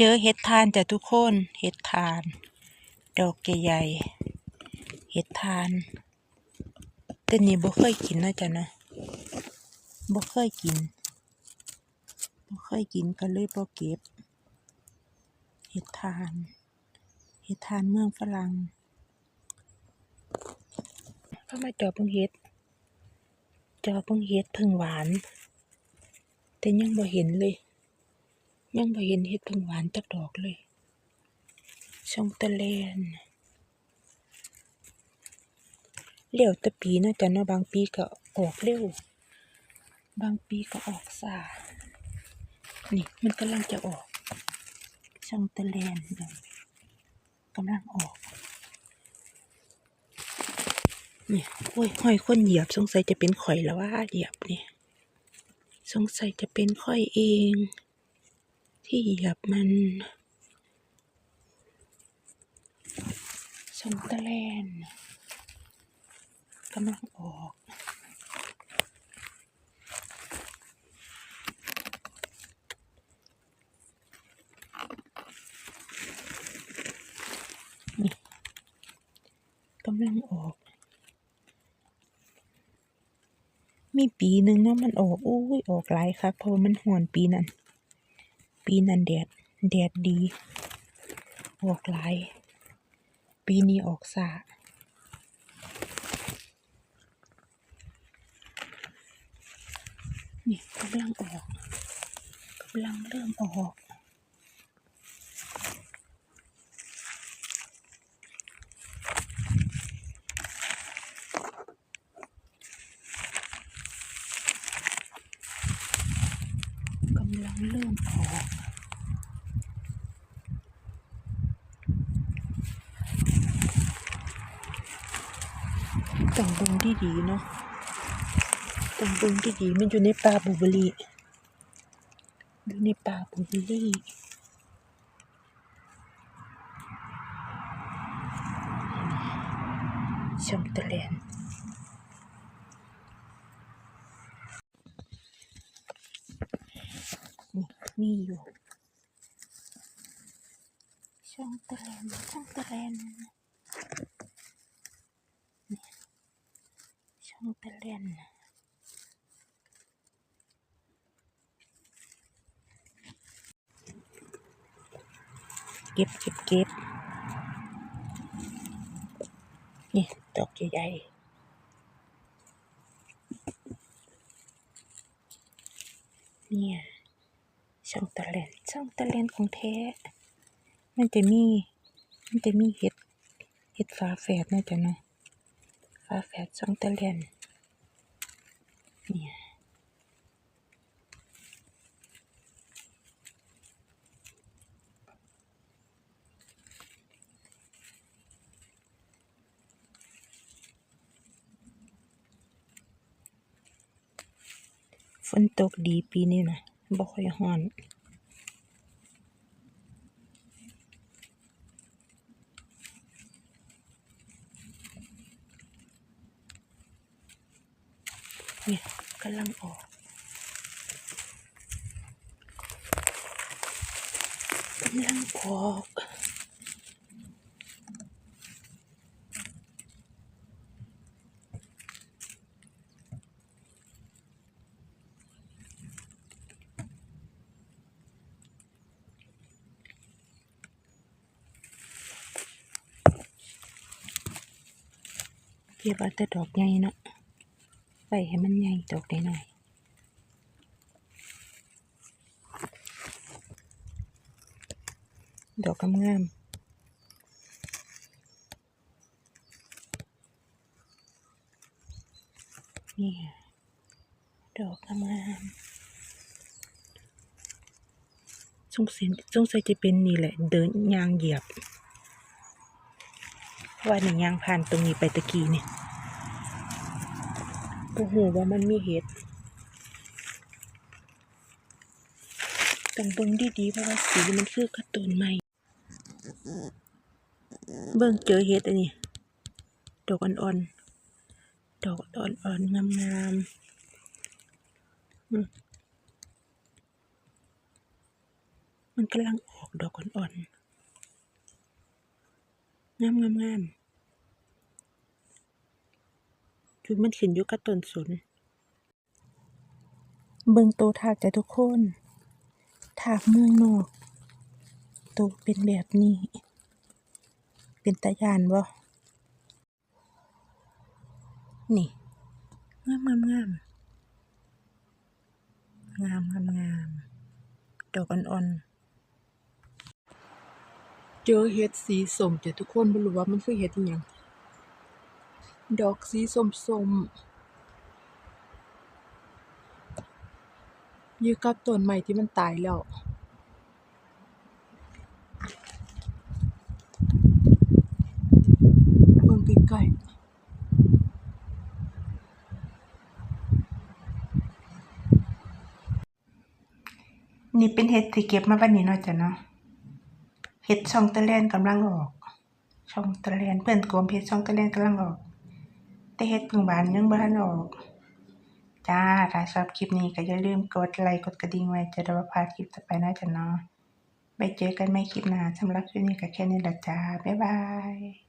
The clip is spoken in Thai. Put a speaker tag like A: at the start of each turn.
A: เจอเห็ดทานจ้ะทุกคน เห็ดทาน ดอกใหญ่เห็ดทานแต่นี่บ่เคยกินนะจ๊ะนะบ่เคยกินบ่เคยกินก็เลยบ่เก็บ เห็ดทาน เห็ดทานเมืองฝรั่งเข้ามาจอบเบิ่งเห็ด จอบเบิ่งเห็ดพึ่งหวาน แต่ยังบ่เห็นเลย ยังบ่เห็นเห็ดพึ่งหวานจักดอกเลยช่องตะเลนเลี้ยวตะปีเนาะจ้ะเนาะบางปีก็ออกเร็ว บางปีก็ออกช้านี่มันกำลังจะออก ช่องตะเลนเดี๋ยวกำลังออกนี่โอ้ยห้อยคนเหยียบสงสัยจะเป็นข่อยแล้วว่าเหยียบนี่สงสัยจะเป็นข่อยเอง ที่เหยียบมันชมตะแลนกำลังออกกำลังออก มีปีหนึ่งเนาะมันออก อุ้ย ออกหลายครับเพราะมันหวนปีนั้น ปีนั้นแดดแดดดี ออกหลาย ปีนี้ออกสานี่กำลังออกกำลังเริ่มออกกำลังเริ่มออก ต้องเบิ่งดีๆเนาะต้องเบิ่งดีๆมันอยู่ในป่าบลูเบอรี่อยู่ในป่าบลูเบอรี่ชมตะแลนนี่มีอยู่ช่องตะแลนช่องตะแลน ช่อ งตะเล่นเก็บเก็บเก็บนี่ดอกใหญ่ๆเนี่ยช่องตะเลนช่องตะเลนของแท้ มันจะมี มันจะมีเห็ด เห็ดฟ้าแฝดนะจ๊ะเนาะฟ้าแฝดช่องตะเลน เนี่ยฝนตกดีปีนี้นะบ่ค่อยร้อน เนี่ยกำลังออกกำลั ใหญ่เนาะไปให้มันใหญ่ดอกได้หน่อยดอกงามๆนี่ดอกงามๆสงสัยสงสัยจะเป็นนี่แหละ เดินยางเหยียบ ว่าหนึ่งยางผ่านตรงนี้ไปตะกี้เนี่ย โอ้โหว่ามันมีเห็ดต้องเบิ่งดีๆเพราะว่าสีมันคือการ์ตูนใหม่ เบิ่งเจอเห็ดอันนี้ดอกอ่อนๆ ดอกอ่อนๆ งามๆอืมมันกำลังออกดอกอ่อนๆ งามงามงามคือมันขึ้นอยู่กับต้นสน เบิ่งโตถากจ้ะทุกคนถากเมืองนอก โตเป็นแบบนี้ เป็นตาย้านบ่นี่งามงามงามงามงามงามดอกอ่อนๆเจอเห็ดสีส้มจ้ะทุกคนบ่รู้ว่ามันคือเห็ดอิหยัง ดอกสีส้มๆอยู่กับต้นไม้ที่มันตายแล้วเบิ่งใกล้ๆนี่เป็นเห็ดที่เก็บมาบัดนี้เนาะจ้ะเนาะ เห็ดช่องตะแลนกำลังออก ช่องตะแลนเพิ่อนโกมเห็ดช่องตะแลนกำลังออก แต่เฮ็ดพึ่งบานยังบ่ทันออก จ้า ถ้าชอบคลิปนี้ก็อย่าลืมกดไลค์กดกระดิ่งไว้จะได้บ่พลาดคลิปต่อไปนะจ้ะเนาะไปเจอกันใหม่คลิปหน้าสำหรับคลิปนี้ก็แค่นี้ละจ้า บ๊ายบาย